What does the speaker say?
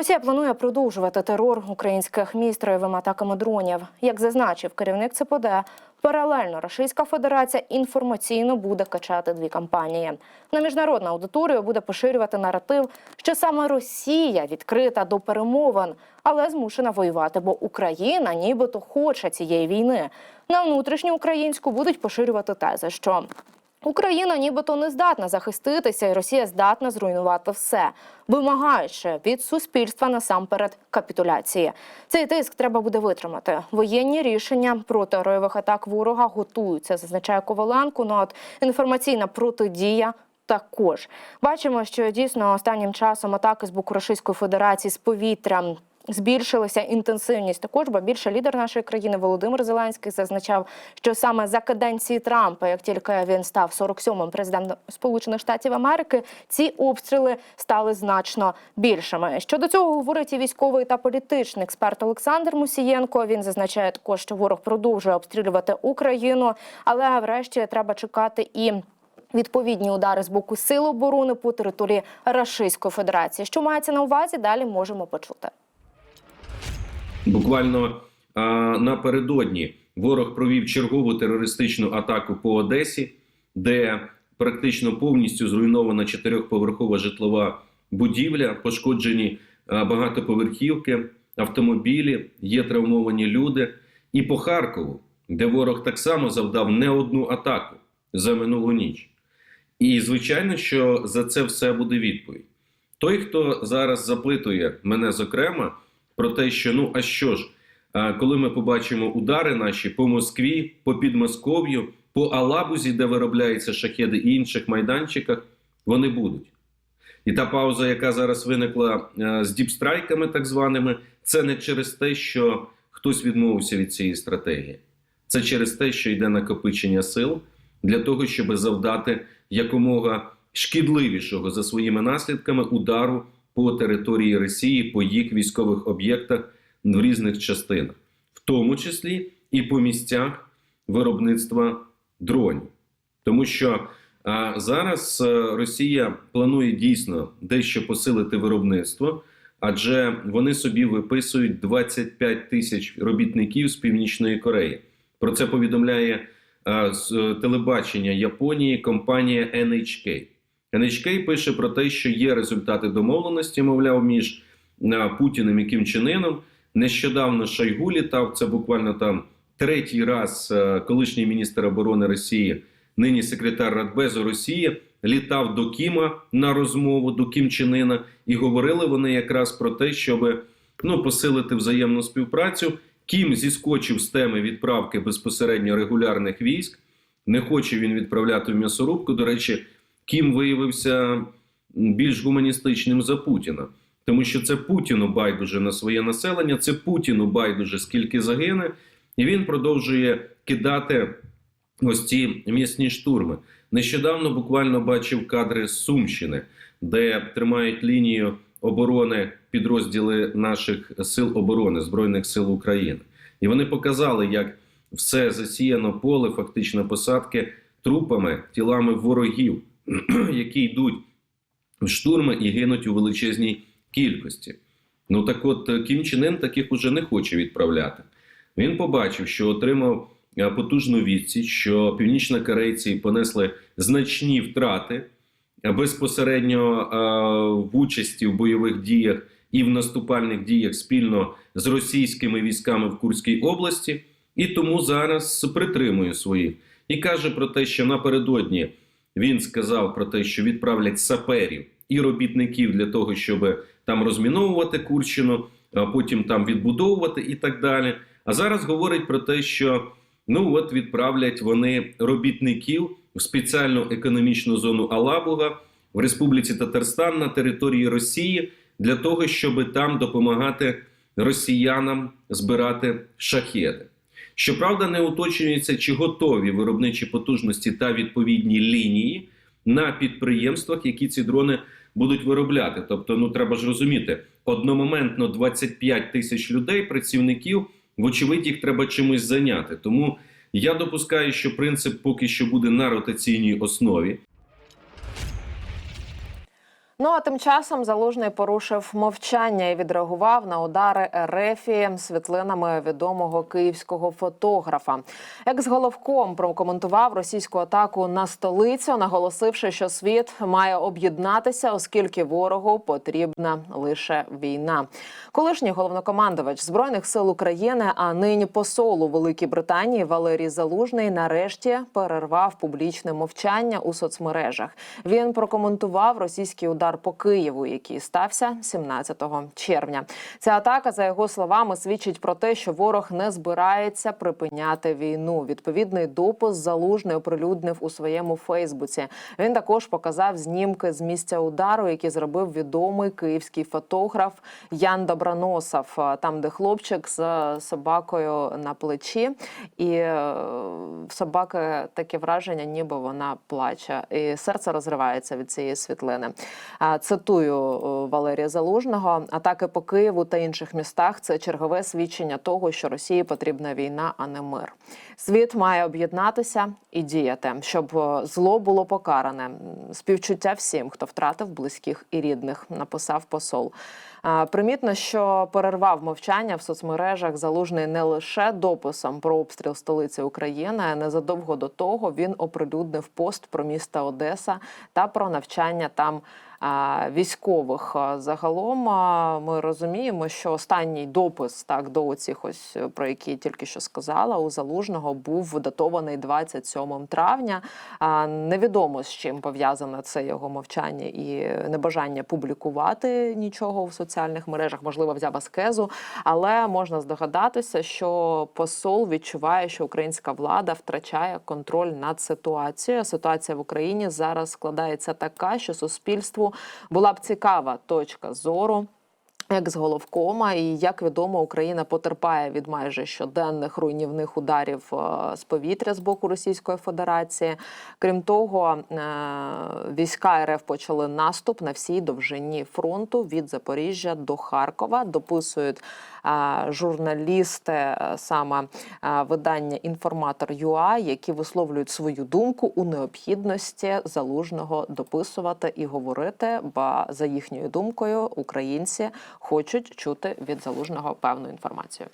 Росія планує продовжувати терор українських міст троєвими атаками дронів. Як зазначив керівник ЦПД, паралельно Російська Федерація інформаційно буде качати дві кампанії. На міжнародну аудиторію буде поширювати наратив, що саме Росія відкрита до перемовин, але змушена воювати, бо Україна нібито хоче цієї війни. На внутрішню українську будуть поширювати тези, що Україна нібито не здатна захиститися, і Росія здатна зруйнувати все, вимагаючи від суспільства насамперед капітуляції. Цей тиск треба буде витримати. Воєнні рішення проти ройових атак ворога готуються, зазначає Коваленко. Ну от інформаційна протидія. Також бачимо, що дійсно останнім часом атаки з боку Російської Федерації з повітря збільшилася інтенсивність. Також бо більше лідер нашої країни Володимир Зеленський зазначав, що саме за каденції Трампа, як тільки він став 47-м президентом Сполучених Штатів Америки, ці обстріли стали значно більшими. Щодо цього говорить і військовий та політичний експерт Олександр Мусієнко. Він зазначає також, що ворог продовжує обстрілювати Україну, але врешті треба чекати і. Відповідні удари з боку сил оборони по території Рашистської Федерації. Що мається на увазі? Далі можемо почути. Буквально а, напередодні ворог провів чергову терористичну атаку по Одесі, де практично повністю зруйнована чотирьохповерхова житлова будівля, пошкоджені а, багатоповерхівки, автомобілі, є травмовані люди. І по Харкову, де ворог так само завдав не одну атаку за минулу ніч. І звичайно, що за це все буде відповідь. Той, хто зараз запитує мене зокрема про те, що ну а що ж, коли ми побачимо удари наші по Москві, по Підмосков'ю, по Алабузі, де виробляються шахеди і інших майданчиках, вони будуть. І та пауза, яка зараз виникла е, з діпстрайками, так званими, це не через те, що хтось відмовився від цієї стратегії. Це через те, що йде накопичення сил для того, щоб завдати якомога шкідливішого за своїми наслідками удару по території Росії, по їх військових об'єктах в різних частинах, в тому числі і по місцях виробництва дронів. Тому що а, зараз е, Росія планує дійсно дещо посилити виробництво, адже вони собі виписують 25 тисяч робітників з Північної Кореї. Про це повідомляє е, з е, телебачення Японії компанія NHK. NHK пише про те, що є результати домовленості, мовляв, між е, Путіним і Кім Чен Іном. Нещодавно Шойгу літав. Це буквально там третій раз е, колишній міністр оборони Росії, нині секретар Радбезу Росії, літав до Кіма на розмову до Кім Чен Іна, і говорили вони якраз про те, щоб ну посилити взаємну співпрацю. Кім зіскочив з теми відправки безпосередньо регулярних військ. Не хоче він відправляти в м'ясорубку. До речі, Кім виявився більш гуманістичним за Путіна, тому що це Путіну байдуже на своє населення, це Путіну байдуже скільки загине, і він продовжує кидати ось ці м'ясні штурми. Нещодавно буквально бачив кадри з Сумщини, де тримають лінію оборони підрозділи наших сил оборони Збройних сил України, і вони показали, як все засіяно поле, фактично посадки трупами, тілами ворогів, які йдуть в штурми і гинуть у величезній кількості. Ну так от Кім Чен Ын таких уже не хоче відправляти. Він побачив, що отримав е, потужну відсіч, що північнокорейці понесли значні втрати е, безпосередньо е, в участі в бойових діях і в наступальних діях спільно з російськими військами в Курській області, і тому зараз притримує своїх і каже про те, що напередодні він сказав про те, що відправлять саперів і робітників для того, щоб там розміновувати Курщину, потім там відбудовувати і так далі. А зараз говорить про те, що ну от відправлять вони робітників в спеціальну економічну зону Алабуга в Республіці Татарстан на території Росії для того, щоб там допомагати росіянам збирати шахеди. Щоправда, не уточнюється, чи готові виробничі потужності та відповідні лінії на підприємствах, які ці дрони будуть виробляти. Тобто, ну треба ж розуміти, одномоментно 25 тисяч людей, працівників, вочевидь, їх треба чимось зайняти. Тому я допускаю, що принцип поки що буде на ротаційній основі. Ну а тим часом залужний порушив мовчання і відреагував на удари Ерефії світлинами відомого київського фотографа. Екс-головком прокоментував російську атаку на столицю, наголосивши, що світ має об'єднатися, оскільки ворогу потрібна лише війна. Колишній головнокомандувач збройних сил України, а нині посол у Великій Британії Валерій Залужний нарешті перервав публічне мовчання у соцмережах. Він прокоментував російський удар по Києву, який стався 17 червня. Ця атака, за його словами, свідчить про те, що ворог не збирається припиняти війну. Відповідний допис залужний оприлюднив у своєму Фейсбуці. Він також показав знімки з місця удару, які зробив відомий київський фотограф Ян Доброносов. Там, де хлопчик з собакою на плечі, і е, собаки таке враження, ніби вона плаче, і серце розривається від цієї світлини. Цитую Валерія Залужного: атаки по Києву та інших містах це чергове свідчення того, що Росії потрібна війна, а не мир. Світ має об'єднатися і діяти, щоб зло було покаране. Співчуття всім, хто втратив близьких і рідних, написав посол. Примітно, що перервав мовчання в соцмережах залужний не лише дописом про обстріл столиці України. Незадовго до того він оприлюднив пост про місто Одеса та про навчання там військових. Загалом ми розуміємо, що останній допис так до оцих ось е, про які тільки що сказала у залужного був датований 27 травня. Невідомо з чим пов'язане це його мовчання і небажання публікувати нічого в соціальних мережах, можливо, взяв аскезу, але можна здогадатися, що посол відчуває, що українська влада втрачає контроль над ситуацією. Ситуація в Україні зараз складається така, що суспільству була б цікава точка зору. Як з головкома, і як відомо, Україна потерпає від майже щоденних руйнівних ударів е, з повітря з боку Російської Федерації. Крім того, е, війська РФ почали наступ на всій довжині фронту від Запоріжжя до Харкова. Дописують журналісти саме видання інформатор ЮА, які висловлюють свою думку у необхідності залужного дописувати і говорити. Бо за їхньою думкою українці хочуть чути від залужного певну інформацію.